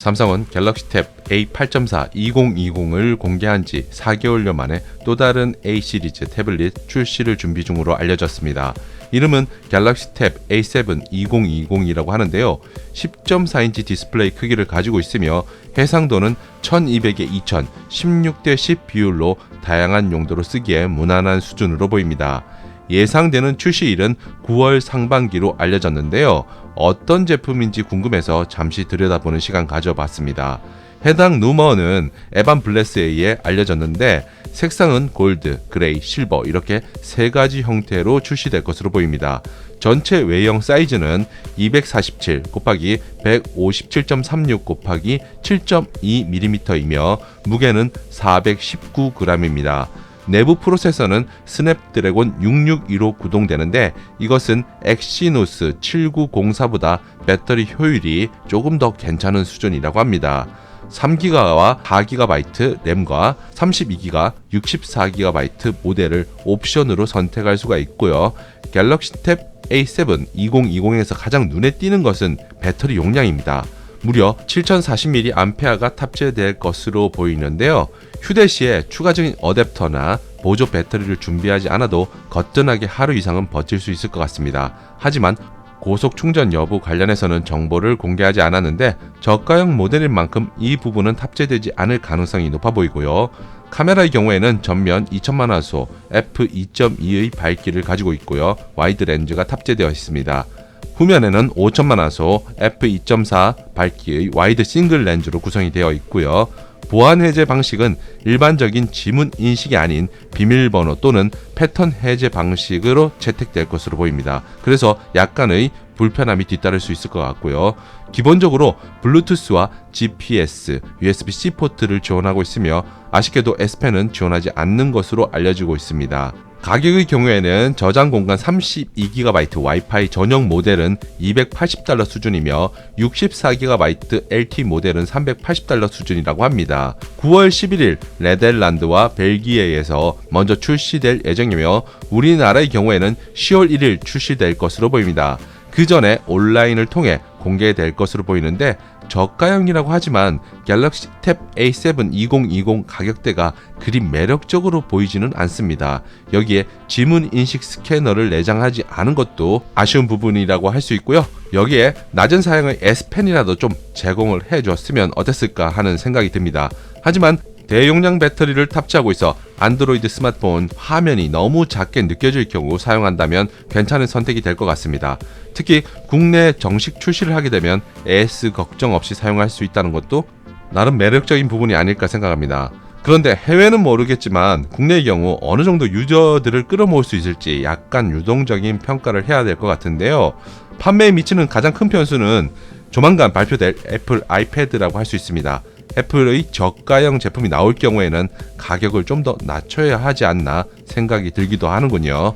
삼성은 갤럭시 탭 A8.4 2020을 공개한 지 4개월여 만에 또 다른 A 시리즈 태블릿 출시를 준비 중으로 알려졌습니다. 이름은 갤럭시 탭 A7 2020이라고 하는데요. 10.4인치 디스플레이 크기를 가지고 있으며 해상도는 1200에 2000, 16대 10 비율로 다양한 용도로 쓰기에 무난한 수준으로 보입니다. 예상되는 출시일은 9월 상반기로 알려졌는데요. 어떤 제품인지 궁금해서 잠시 들여다보는 시간 가져봤습니다. 해당 루머는 에반 블레스에 의해 알려졌는데 색상은 골드, 그레이, 실버 이렇게 세 가지 형태로 출시될 것으로 보입니다. 전체 외형 사이즈는 247 곱하기 157.36 곱하기 7.2mm이며 무게는 419g입니다. 내부 프로세서는 스냅드래곤 661로 구동되는데 이것은 엑시노스 7904보다 배터리 효율이 조금 더 괜찮은 수준이라고 합니다. 3기가와 4GB 램과 32기가, 64GB 모델을 옵션으로 선택할 수가 있고요. 갤럭시 탭 A7 2020에서 가장 눈에 띄는 것은 배터리 용량입니다. 무려 7040mAh가 탑재될 것으로 보이는데요. 휴대 시에 추가적인 어댑터나 보조 배터리를 준비하지 않아도 거뜬하게 하루 이상은 버틸 수 있을 것 같습니다. 하지만 고속 충전 여부 관련해서는 정보를 공개하지 않았는데 저가형 모델인 만큼 이 부분은 탑재되지 않을 가능성이 높아 보이고요. 카메라의 경우에는 전면 2천만 화소 f2.2의 밝기를 가지고 있고요. 와이드 렌즈가 탑재되어 있습니다. 후면에는 5천만 화소 f2.4 밝기의 와이드 싱글 렌즈로 구성이 되어 있고요. 보안 해제 방식은 일반적인 지문 인식이 아닌 비밀번호 또는 패턴 해제 방식으로 채택될 것으로 보입니다. 그래서 약간의 불편함이 뒤따를 수 있을 것 같고요. 기본적으로 블루투스와 GPS, USB-C 포트를 지원하고 있으며 아쉽게도 S펜은 지원하지 않는 것으로 알려지고 있습니다. 가격의 경우에는 저장 공간 32GB 와이파이 전용 모델은 280달러 수준이며 64GB LT 모델은 380달러 수준이라고 합니다. 9월 11일 네덜란드와 벨기에에서 먼저 출시될 예정이며 우리나라의 경우에는 10월 1일 출시될 것으로 보입니다. 그 전에 온라인을 통해 공개될 것으로 보이는데 저가형이라고 하지만 갤럭시 탭 A7 2020 가격대가 그리 매력적으로 보이지는 않습니다. 여기에 지문 인식 스캐너를 내장하지 않은 것도 아쉬운 부분이라고 할 수 있고요. 여기에 낮은 사양의 S펜이라도 좀 제공을 해줬으면 어땠을까 하는 생각이 듭니다. 하지만 대용량 배터리를 탑재하고 있어 안드로이드 스마트폰 화면이 너무 작게 느껴질 경우 사용한다면 괜찮은 선택이 될 것 같습니다. 특히 국내 정식 출시를 하게 되면 AS 걱정 없이 사용할 수 있다는 것도 나름 매력적인 부분이 아닐까 생각합니다. 그런데 해외는 모르겠지만 국내의 경우 어느 정도 유저들을 끌어모을 수 있을지 약간 유동적인 평가를 해야 될 것 같은데요. 판매에 미치는 가장 큰 변수는 조만간 발표될 애플 아이패드라고 할 수 있습니다. 애플의 저가형 제품이 나올 경우에는 가격을 좀 더 낮춰야 하지 않나 생각이 들기도 하는군요.